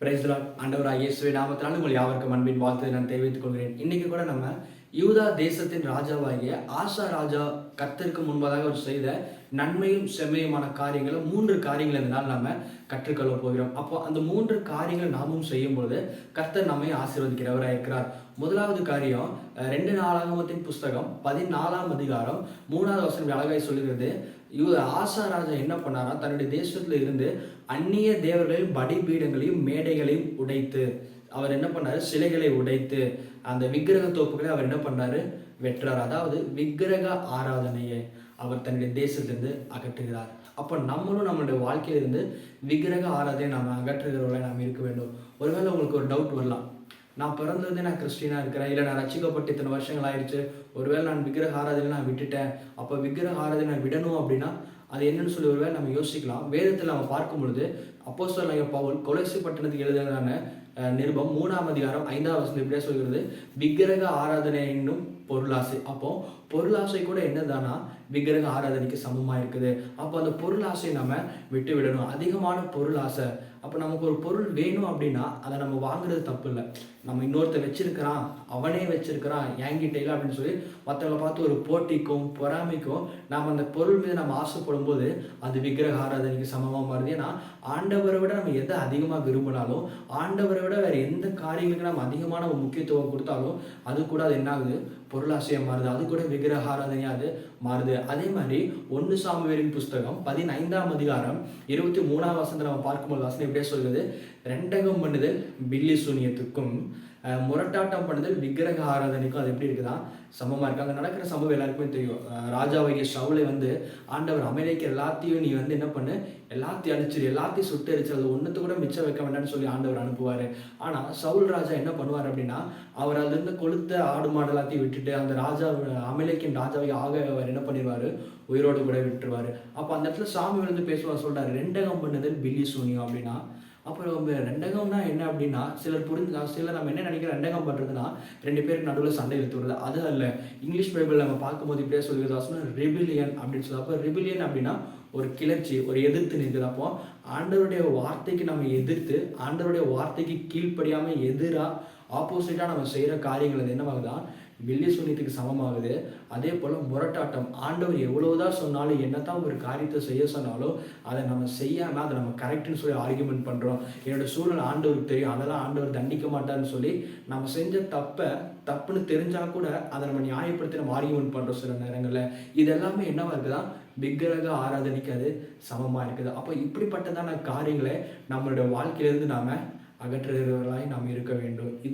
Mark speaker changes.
Speaker 1: பிரைஸ்லாட் ஆண்டவராக இயேசுவை நாமத்தினால் உங்கள் யாவருக்கும் அன்பின் வாழ்த்து நான் தெரிவித்துக் கொள்கிறேன். இன்னைக்கு கூட நம்ம யூதா தேசத்தின் ராஜாவாகிய ஆசா ராஜா கத்திற்கு முன்பதாக அவர் செய்த நன்மையும் செம்மையுமான காரியங்களை மூன்று காரியங்கள் இந்த நாள் நாம கற்றுக்கொள்ள போகிறோம். அப்போ அந்த மூன்று காரியங்கள் நாமும் செய்யும் பொழுது கர்த்தர் நம்மை ஆசீர்வதிக்கிறவராக இருக்கிறார். முதலாவது காரியம் ரெண்டு நாளாகமத்தின் புஸ்தகம் பதினாலாம் அதிகாரம் மூணாவது வசனம் அழகாய் சொல்லுகிறது. இவ ஆசா ராஜா என்ன பண்ணாரா? தன்னுடைய தேசத்துல இருந்து அந்நிய தேவர்களையும் படிபீடங்களையும் மேடைகளையும் உடைத்து அவர் என்ன பண்ணாரு? சிலைகளை உடைத்து அந்த விக்கிரக தோப்புகளை அவர் என்ன பண்ணாரு? வெற்றார் அதாவது விக்கிரக ஆராதனையை. அவர் தன்னுடைய தேசத்திலிருந்து அகற்றுகிறார். அப்போ நம்மளும் நம்மளுடைய வாழ்க்கையிலிருந்து விக்கிரக ஆராதனை நாம் அகற்றுகிறவர்களாக நாம் இருக்க வேண்டும். ஒருவேளை உங்களுக்கு ஒரு டவுட் வரலாம். நான் பிறந்ததே நான் கிறிஸ்டினாக இருக்கிறேன். இல்லை நான் ரசிக்கப்பட்டு இத்தனை வருஷங்கள் ஆயிடுச்சு. ஒருவேளை நான் விக்கிரக ஆராதனை நான் விட்டுட்டேன். அப்போ விக்கிரக ஆராதனை நான் விடணும் அப்படின்னா அது என்னன்னு சொல்லி ஒருவேளை நம்ம யோசிக்கலாம். வேதத்தில் நம்ம பார்க்கும் பொழுது அப்போ பவுல் கொலைசி பட்டணத்துக்கு எழுதுகிறான நிருபம் மூணாம் அதிகாரம் ஐந்தாவது வசனம் இப்படியே சொல்கிறது? விக்கிரக ஆராதனை என்னும் பொருளாசை. அப்போ பொருளாசை கூட என்னதானா? விக்கிரக ஆராதனைக்கு சமமாக இருக்குது. அப்போ அந்த பொருளாசை நம்ம விட்டு விடணும் அதிகமான பொருளாசை. அப்போ நமக்கு ஒரு பொருள் வேணும் அப்படின்னா அதை நம்ம வாங்குறது தப்பு இல்லை நம்ம இன்னொருத்த வச்சிருக்கிறான் அவனே வச்சிருக்கிறான் என்கிட்ட இல்லை அப்படின்னு சொல்லி மற்றவங்களை பார்த்து ஒரு போட்டிக்கும் பொறாமைக்கும் நாம் அந்த பொருள் மீது நம்ம ஆசைப்படும் போது அது விக்கிரக ஆராதனைக்கு சமமாக மாறுது. ஏன்னா ஆண்டவரை விட நம்ம எதை அதிகமாக விரும்பினாலும் ஆண்டவரை விட வேற எந்த காரியங்களுக்கு நம்ம அதிகமான முக்கியத்துவம் கொடுத்தாலும் அது கூட அது என்ன ஆகுது? பொருளாசையா மாறுது. அது கூட விக்கிரகாராதனையாக அது மாறுது. அதே மாதிரி ஒன்று சாமுவேலின் புஸ்தகம் பதினைந்தாம் அதிகாரம் இருபத்தி மூணாம் வசனத்தை நம்ம பார்க்கும்போது வசனம் எப்படியே சொல்கிறது ரெண்டகம் பண்ணுதல் பில்லி சூனியத்துக்கும் முரட்டாட்டம் பண்ணுதல் விக்கிரக ஆராதனைக்கும் அது எப்படி இருக்குதா? சமமாக இருக்கு. அங்கே நடக்கிற சம்பவம் எல்லாருக்குமே தெரியும். அஹ், ராஜாவாகிய ஷவுலை வந்து ஆண்டவர் அமெரிக்க எல்லாத்தையும் நீ வந்து என்ன பண்ணு? எல்லாத்தையும் அழிச்சிரு எல்லாத்தையும் சுட்டு அடிச்சு அது ஒன்றுத்து கூட மிச்சம் வைக்க வேண்டாம்னு சொல்லி ஆண்டவர் அனுப்புவார். ஆனால் சவுல் ராஜா என்ன பண்ணுவார் அப்படின்னா அவர் அதுலேருந்து கொளுத்த ஆடு மாடு எல்லாத்தையும் விட்டுட்டு அந்த ராஜா அமெரிக்கன் ராஜாவை ஆக அவர் என்ன பண்ணிடுவார் உயிரோடு கூட விட்டுருவார். அப்போ அந்த இடத்துல சாமி வந்து பேசுவார் சொல்கிறார் ரெண்டகம் பண்ணுதல் பில்லி சூனியம் அப்படின்னா அப்புறம் ரெண்டகம்னா என்ன அப்படின்னா சிலர் புரிஞ்சு சிலர் நம்ம என்ன நினைக்கிறோம் ரெண்டகம் பண்ணுறதுன்னா ரெண்டு பேருக்கு நடுவில் சண்டை இழுத்து வருது அது அல்ல. இங்கிலீஷ் பைபிள் நம்ம பார்க்கும்போது இப்படியே சொல்லுறது ரிபிலியன் அப்படின்னு சொல்லி அப்போ ரிபிலியன் அப்படின்னா ஒரு கிளர்ச்சி ஒரு எதிர்த்து நிற்குது அப்போ ஆண்டவருடைய வார்த்தைக்கு நம்ம எதிர்த்து ஆண்டவருடைய வார்த்தைக்கு கீழ்ப்படியாமல் எதிராக ஆப்போசிட்டாக நம்ம செய்கிற காரியங்கள் அது என்னவாகுதான் வெள்ளி சூனியத்துக்கு சமமாகுது. அதே போல் முரட்டாட்டம். ஆண்டவர் எவ்வளோதான் சொன்னாலும் என்னதான் ஒரு காரியத்தை செய்ய சொன்னாலும் அதை நம்ம செய்யாமல் அதை நம்ம கரெக்டுன்னு சொல்லி ஆர்கியூமெண்ட் பண்ணுறோம் என்னோட சூழல் ஆண்டவருக்கு தெரியும். அதெல்லாம் ஆண்டவர் தண்டிக்க மாட்டார்னு சொல்லி நம்ம செஞ்ச தப்பை தப்புன்னு தெரிஞ்சால் கூட அதை நம்ம நியாயப்படுத்தி நம்ம ஆர்கியூமெண்ட் பண்ணுறோம் சில நேரங்களில். இது எல்லாமே என்னவா இருக்குதான் விக்கிரக ஆராதனைக்கு அது சமமாக இருக்குது. அப்போ இப்படிப்பட்டதான காரியங்களை நம்மளுடைய வாழ்க்கையிலேருந்து நாம் அகற்றுகிறவர்களாய் நாம் இருக்க வேண்டும்.